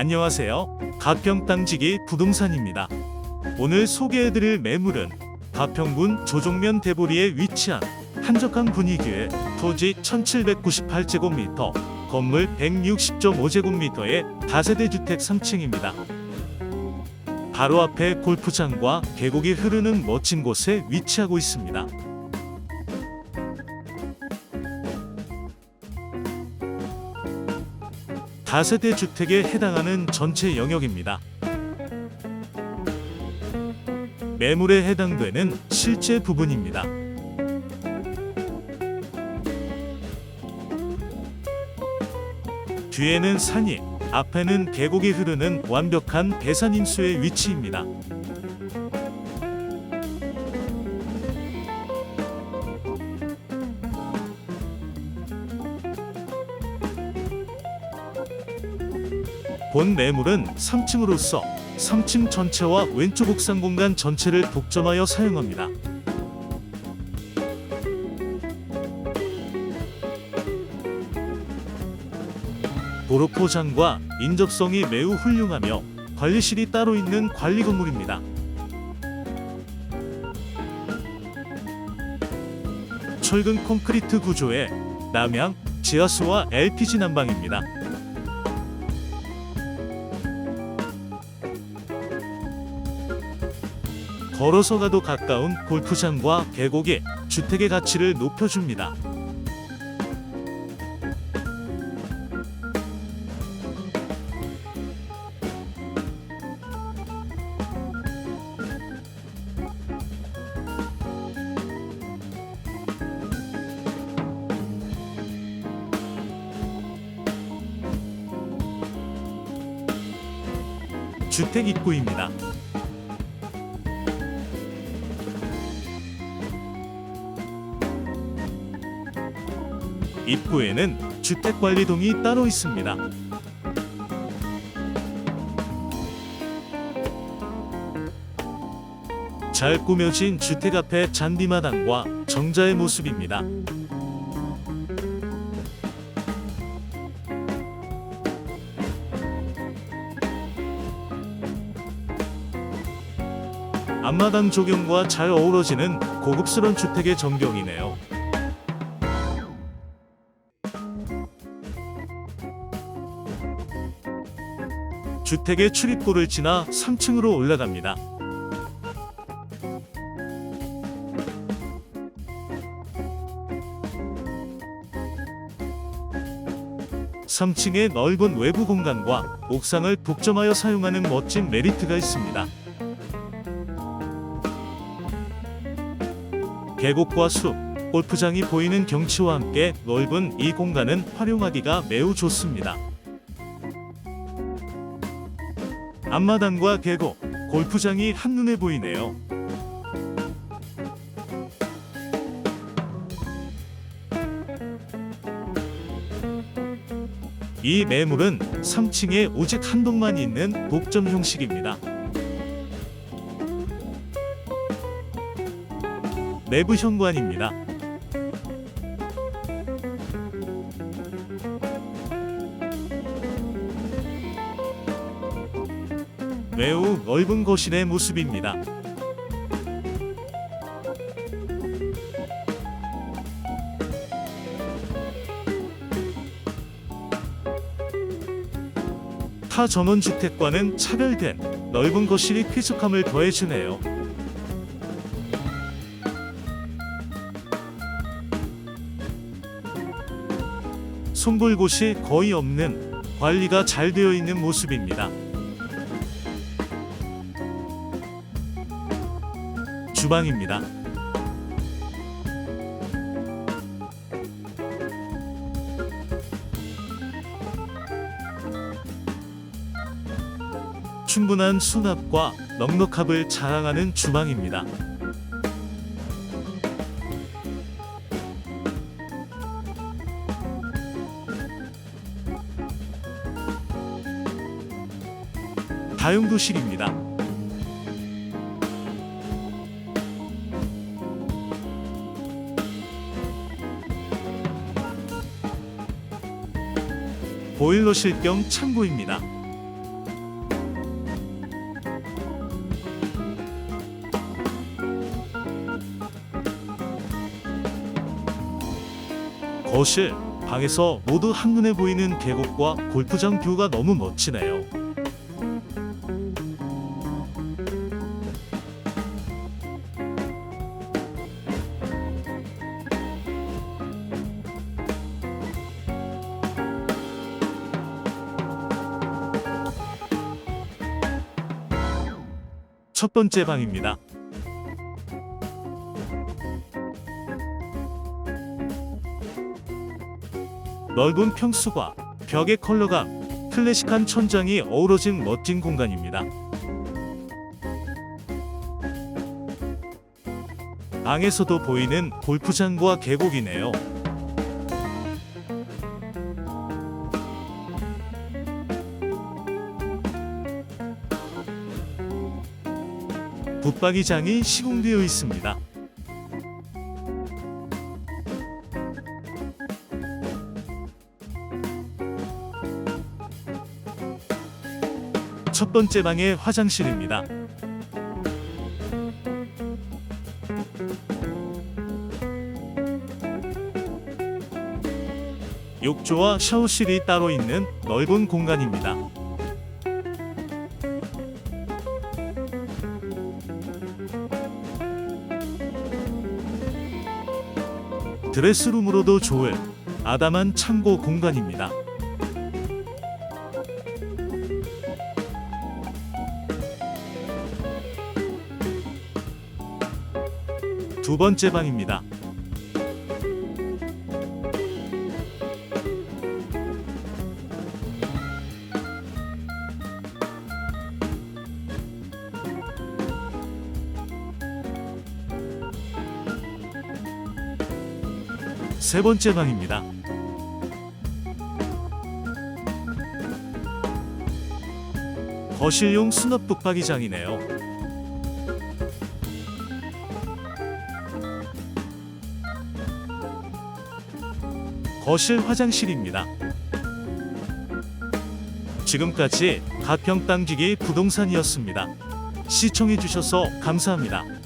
안녕하세요. 가평 땅지기 부동산입니다. 오늘 소개해드릴 매물은 가평군 조종면 대보리에 위치한 한적한 분위기의 토지 1798제곱미터, 건물 160.5제곱미터의 다세대 주택 3층입니다. 바로 앞에 골프장과 계곡이 흐르는 멋진 곳에 위치하고 있습니다. 다세대 주택에 해당하는 전체 영역입니다. 매물에 해당되는 실제 부분입니다. 뒤에는 산이, 앞에는 계곡이 흐르는 완벽한 배산임수의 위치입니다. 본 매물은 3층으로서 3층 전체와 왼쪽 옥상 공간 전체를 독점하여 사용합니다. 도로 포장과 인접성이 매우 훌륭하며 관리실이 따로 있는 관리 건물입니다. 철근 콘크리트 구조의 남향 지하수와 LPG 난방입니다. 걸어서 가도 가까운 골프장과 계곡이 주택의 가치를 높여줍니다. 주택 입구입니다. 입구에는 주택관리동이 따로 있습니다. 잘 꾸며진 주택 앞에 잔디마당과 정자의 모습입니다. 앞마당 조경과 잘 어우러지는 고급스러운 주택의 전경이네요. 주택의 출입구를 지나 3층으로 올라갑니다. 삼층의 넓은 외부 공간과 옥상을 독점하여 사용하는 멋진 메리트가 있습니다. 계곡과 숲, 골프장이 보이는 경치와 함께 넓은 이 공간은 활용하기가 매우 좋습니다. 앞마당과 계곡, 골프장이 한눈에 보이네요. 이 매물은 3층에 오직 한 동만 있는 독점 형식입니다. 내부 현관입니다. 매우 넓은 거실의 모습입니다. 타 전원 주택과는 차별된 넓은 거실이 쾌적함을 더해주네요. 손볼 곳이 거의 없는 관리가 잘 되어 있는 모습입니다. 주방입니다. 충분한 수납과 넉넉함을 자랑하는 주방입니다. 다용도실입니다. 보일러실 겸 창고입니다. 거실, 방에서 모두 한눈에 보이는 계곡과 골프장 뷰가 너무 멋지네요. 첫 번째 방입니다. 넓은 평수과 벽의 컬러감, 클래식한 천장이 어우러진 멋진 공간입니다. 방에서도 보이는 골프장과 계곡이네요. 붙박이장이 시공되어 있습니다. 첫 번째 방의 화장실입니다. 욕조와 샤워실이 따로 있는 넓은 공간입니다. 드레스룸으로도 좋을 아담한 창고 공간입니다. 두 번째 방입니다. 세 번째 방입니다. 거실용 수납 붙박이장이네요. 거실 화장실입니다. 지금까지 가평 땅지기 부동산이었습니다. 시청해주셔서 감사합니다.